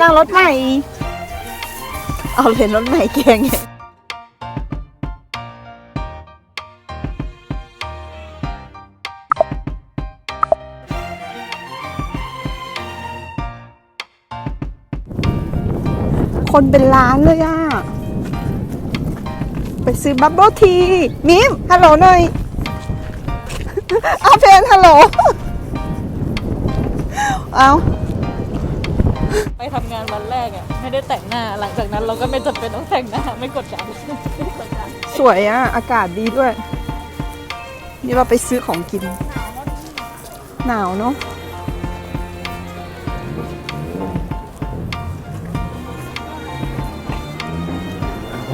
นั่งรถใหม่ เอาเลยรถใหม่แกงไงคนเป็นล้านเลยอะ ไปซื้อบับเบิลที มิมฮัลโหลหน่อยอาเพนฮัลโหล เอา ไปทำงานวันแรกอะไม่ได้แต่งหน้าหลังจากนั้นเราก็ไม่จำเป็นต้องแต่งหน้าไม่กดดันสวยอะ อากาศดีด้วย นี่เราไปซื้อของกิน หนาวเนาะ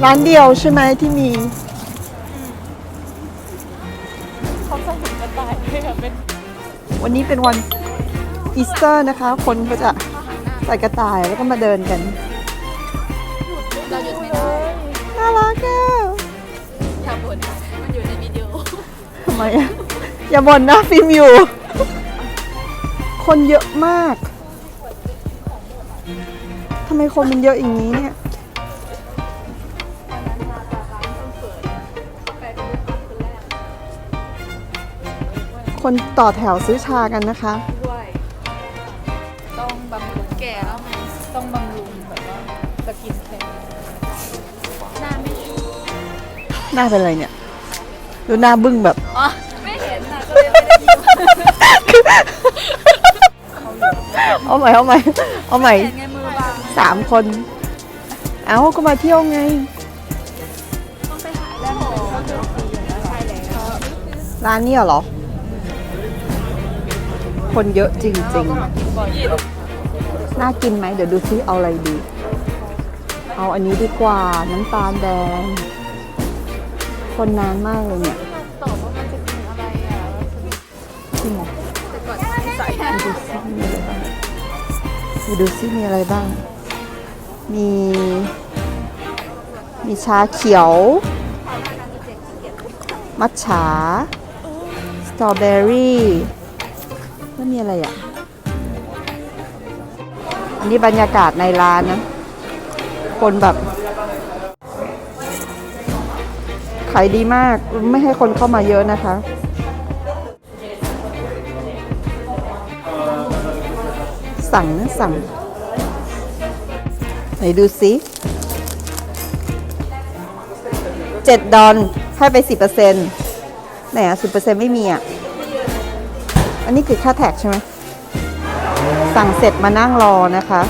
ร้านเดียวใช่ไหมที่มีเขาใส่ถุงกระต่ายด้วยอะเป็นวันนี้เป็นวันอีสเตอร์นะคะ คนก็จะ ใส่กระต่ายแล้วก็มาเดินกัน เราหยุดไม่ได้น่ารักอะอย่าบ่นมันอยู่ในวิดีโอทำไมอะ อย่าบ่นนะฟิล์มอยู่ คนเยอะมากทำไมคนมันเยอะอย่างนี้เนี่ย คนต่อแถวซื้อชากันนะคะ วไหมต้องบำรุงแบบว่าสกินแคร์หน้าไม่หน้าเป็นอะไรเนี่ย ดูหน้าบึ้งแบบ อ๋อ ไม่เห็นนะก็เลยไม่ได้ยินเอาใหม่เอาใหม่เอาใหม่เห็นไงมือบางสามคน เอ้าก็มาเที่ยวไง ต้องไปหาแล้วหมอใช่แล้วร้านนี้เหรอ คนเยอะจริงๆน่ากินไหมเดี๋ยวดูซิเอาอะไรดี เอาอันนี้ดีกว่าน้ำตาลแดง คนนานมากเลยเนี่ยตอบว่ามันจะกินอะไรอะจริงเหรอแต่ก่อนไม่ใส่ดูซิมีอะไรบ้างดูดูซิมีอะไรบ้าง มี มีชาเขียว มัทฉา สตรอเบอรี่แล้วมีอะไรอะอั นนี้บรรยากาศในร้านนะ คนแบบขายดีมากไม่ให้คนเข้ามาเยอะนะคะ สั่งนะสั่งไหนดูสิเจ็ดดอนให้ไปสิบเปอร์เซ็นต์ไหนอะสิบเปอร์เซ็นต์ไม่มีอะ อันนี้คือค่าแท็กใช่ไหม สั่งเสร็จมานั่งรอนะคะ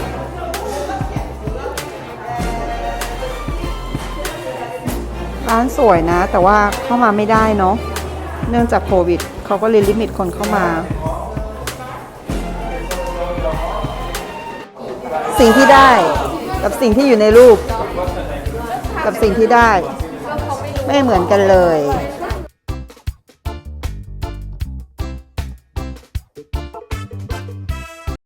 ร้านสวยนะ แต่ว่าเข้ามาไม่ได้เนาะเนื่องจากโควิดเขาก็เลยลิมิตคนเข้ามาสิ่งที่ได้กับสิ่งที่อยู่ในรูป กับสิ่งที่ได้ ไม่เหมือนกันเลย